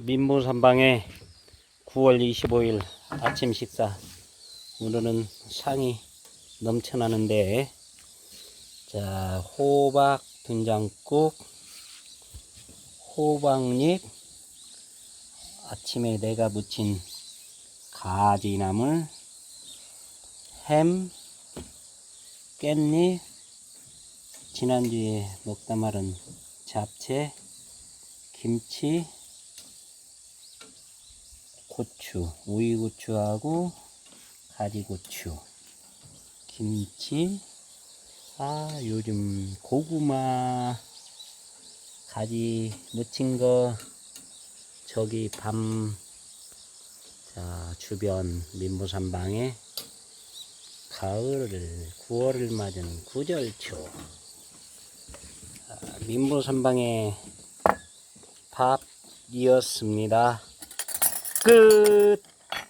민물산방의 9월 25일 아침 식사. 오늘은 상이 넘쳐나는데 자 호박 된장국 호박잎 아침에 내가 무친 가지나물 햄 깻잎 지난주에 먹다 말은 잡채 김치 고추, 오이고추하고 가지고추, 김치, 아, 요즘 고구마, 가지 무친 거, 저기 밤, 자, 주변 민부산방에 가을을, 9월을 맞은 구절초, 아, 민부산방에 밥 이었습니다. 끝.